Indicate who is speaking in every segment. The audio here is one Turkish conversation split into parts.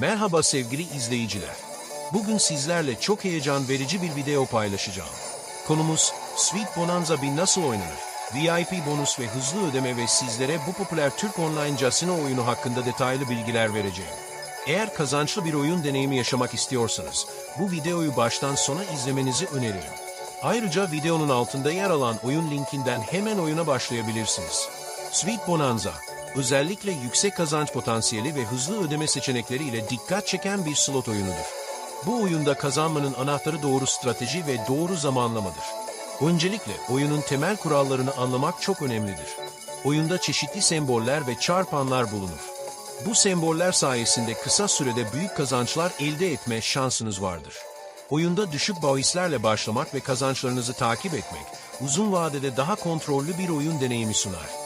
Speaker 1: Merhaba sevgili izleyiciler. Bugün sizlerle çok heyecan verici bir video paylaşacağım. Konumuz Sweet Bonanza bir nasıl oynanır? VIP bonus ve hızlı ödeme ve sizlere bu popüler Türk online casino oyunu hakkında detaylı bilgiler vereceğim. Eğer kazançlı bir oyun deneyimi yaşamak istiyorsanız, bu videoyu baştan sona izlemenizi öneririm. Ayrıca videonun altında yer alan oyun linkinden hemen oyuna başlayabilirsiniz. Sweet Bonanza, özellikle yüksek kazanç potansiyeli ve hızlı ödeme seçenekleri ile dikkat çeken bir slot oyunudur. Bu oyunda kazanmanın anahtarı doğru strateji ve doğru zamanlamadır. Öncelikle oyunun temel kurallarını anlamak çok önemlidir. Oyunda çeşitli semboller ve çarpanlar bulunur. Bu semboller sayesinde kısa sürede büyük kazançlar elde etme şansınız vardır. Oyunda düşük bahislerle başlamak ve kazançlarınızı takip etmek, uzun vadede daha kontrollü bir oyun deneyimi sunar.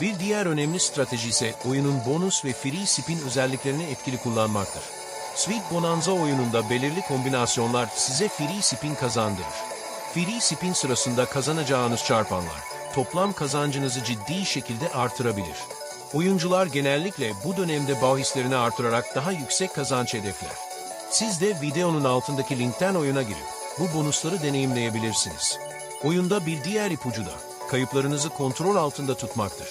Speaker 1: Bir diğer önemli strateji ise oyunun bonus ve free spin özelliklerini etkili kullanmaktır. Sweet Bonanza oyununda belirli kombinasyonlar size free spin kazandırır. Free spin sırasında kazanacağınız çarpanlar, toplam kazancınızı ciddi şekilde artırabilir. Oyuncular genellikle bu dönemde bahislerini artırarak daha yüksek kazanç hedefler. Siz de videonun altındaki linkten oyuna girip bu bonusları deneyimleyebilirsiniz. Oyunda bir diğer ipucu da kayıplarınızı kontrol altında tutmaktır.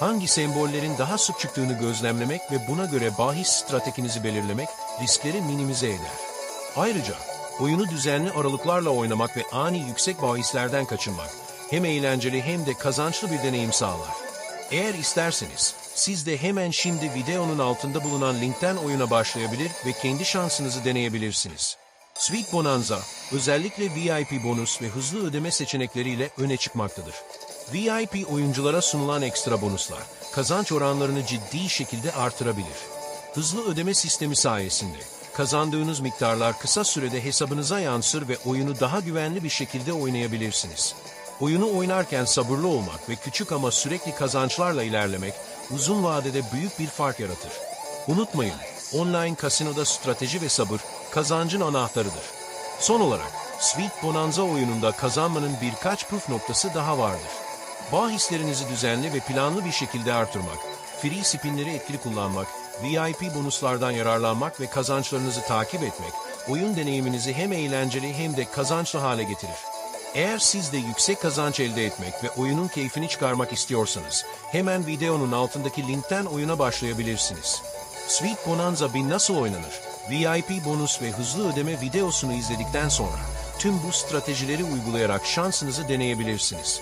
Speaker 1: Hangi sembollerin daha sık çıktığını gözlemlemek ve buna göre bahis stratejinizi belirlemek riskleri minimize eder. Ayrıca oyunu düzenli aralıklarla oynamak ve ani yüksek bahislerden kaçınmak hem eğlenceli hem de kazançlı bir deneyim sağlar. Eğer isterseniz siz de hemen şimdi videonun altında bulunan linkten oyuna başlayabilir ve kendi şansınızı deneyebilirsiniz. Sweet Bonanza özellikle VIP bonus ve hızlı ödeme seçenekleriyle öne çıkmaktadır. VIP oyunculara sunulan ekstra bonuslar kazanç oranlarını ciddi şekilde artırabilir. Hızlı ödeme sistemi sayesinde kazandığınız miktarlar kısa sürede hesabınıza yansır ve oyunu daha güvenli bir şekilde oynayabilirsiniz. Oyunu oynarken sabırlı olmak ve küçük ama sürekli kazançlarla ilerlemek uzun vadede büyük bir fark yaratır. Unutmayın, online kasinoda strateji ve sabır kazancın anahtarıdır. Son olarak, Sweet Bonanza oyununda kazanmanın birkaç püf noktası daha vardır. Bahislerinizi düzenli ve planlı bir şekilde artırmak, free spinleri etkili kullanmak, VIP bonuslardan yararlanmak ve kazançlarınızı takip etmek, oyun deneyiminizi hem eğlenceli hem de kazançlı hale getirir. Eğer siz de yüksek kazanç elde etmek ve oyunun keyfini çıkarmak istiyorsanız, hemen videonun altındaki linkten oyuna başlayabilirsiniz. Sweet Bonanza bir nasıl oynanır? VIP bonus ve hızlı ödeme videosunu izledikten sonra tüm bu stratejileri uygulayarak şansınızı deneyebilirsiniz.